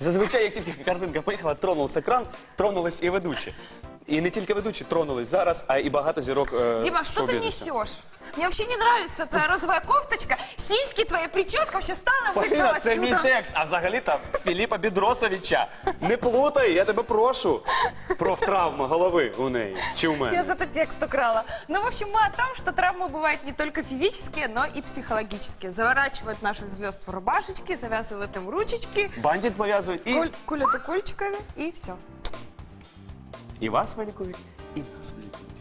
Зазвичай, як тільки картинка поїхала, тронулся екран, тронулись і ведучі. І не тільки ведучі тронулись зараз, а і багато зірок. е, Дима, что ты шоу-бізнесу. несешь? Мне вообще не нравится твоя розовая кофточка, сиськи, твоя прическа. Вообще встала, вышла Поліна, це мій отсюда. текст, а взагалі там Філіпа Бідросовича. Не плутай, я тебе прошу. Профтравма голови у неї. Чи у Я мене? зато текст украла. Ну, в общем, мы о том, что травмы бывают не только физические, но и психологические. Заворачивают наших звезд в рубашечки, завязывают им ручечки, Бандит пов'язують і, коль- колят укольчиками, и все. і вас вилікують, і нас вилікують.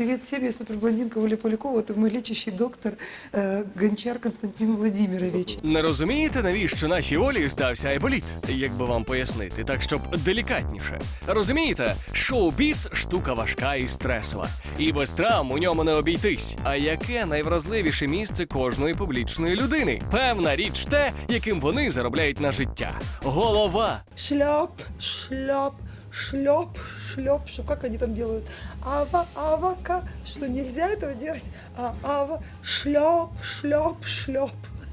Привет всем, я суперблондинка Оля Полякова, это мой лечащий доктор э, Гончар Константин Владимирович. Не розумієте, навіщо нашій Олі здався айболіт? Як би вам пояснити, так щоб делікатніше. Розумієте, шоу-біз штука важка і стресова. І без травм у ньому не обійтись. А яке найвразливіше місце кожної публічної людини? Певна річ те, яким вони заробляють на життя. Голова. Шляп, шляп, шлеп, шлеп, что как они там делают? Ава, авака, что нельзя этого делать? А, ава, шлеп, шлеп, шлеп.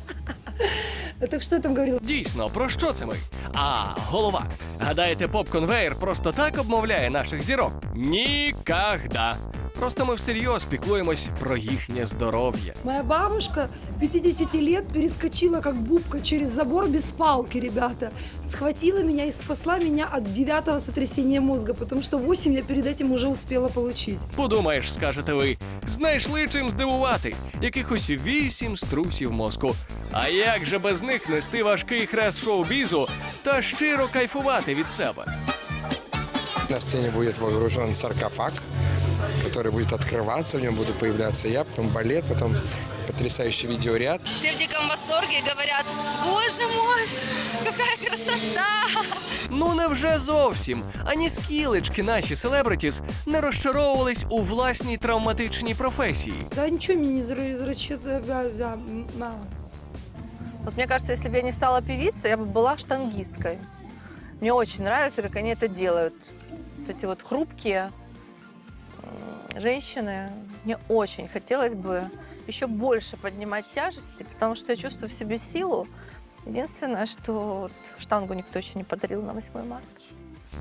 Так я там говорила? Дійсно, про що це ми? А, голова. Гадаєте, поп-конвейер просто так обмовляє наших зірок? Нікогда. Просто ми всерйоз піклуємось про їхнє здоров'я. Моя бабушка 50 лет перескочила как бубка через забор без палки, ребята. Схватила меня и спасла меня от девятого сотрясения мозга, потому что 8 я перед этим уже успела получить. Подумаєш, скажете ви, знайшли чим здивувати. Якихось вісім струсів мозку. А як же без них нести важкий хрест шоу-бізу та щиро кайфувати від себе? На сцене будет вооружен саркофаг, который будет открываться, в нем буду появляться я, потом балет, потом потрясающий видеоряд. Все в диком восторге и говорят, боже мой, какая красота! Ну невже зовсім ані скілечки наші селебритіс не розчаровувались у власній травматичній професії. Да ничего мне не зрачит. Вот мне кажется, если бы я не стала певицей, я бы была штангисткой. Мне очень нравится, как они это делают. Вот эти вот хрупкие м, женщины. Мне очень хотелось бы еще больше поднимать тяжести, потому что я чувствую в себе силу. Единственное, что штангу никто еще не подарил на 8 марта.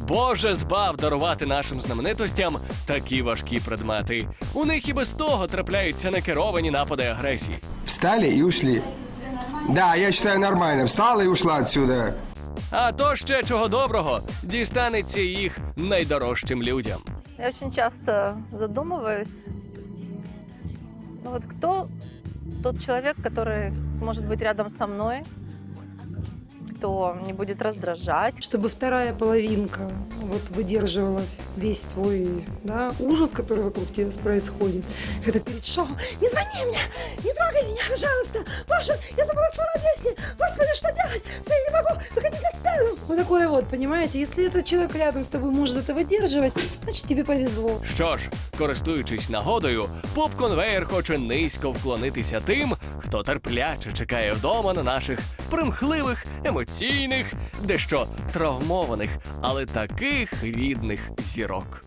Боже збав дарувати нашим знаменитостям такі важкі предмети. У них і без того трапляються некеровані напади агресії. Встали и ушли. Да, я считаю нормально. Встала и ушла отсюда. А то ще чого доброго дістанеться їх найдорожчим людям. Я очень часто задумываюсь, ну вот кто тот человек, который сможет быть рядом со мной, кто не будет раздражать, Чтобы вторая половинка вот выдерживала весь твой да, ужас, который вокруг тебя происходит. Это перед шоу. Не звони мне! Не трогай меня, пожалуйста! Боже, я забыла слова песни! Господи, что делать? Все, я не могу! Выходи на сцену! Вот такое вот, понимаете? Если этот человек рядом с тобой может это выдерживать, значит тебе повезло. Що ж, користуючись нагодою, поп-конвейер хоче низько вклонитися тим, хто терпляче чекає вдома на наших примхливих, емоційних, дещо травмованих, але таких рідних зірок.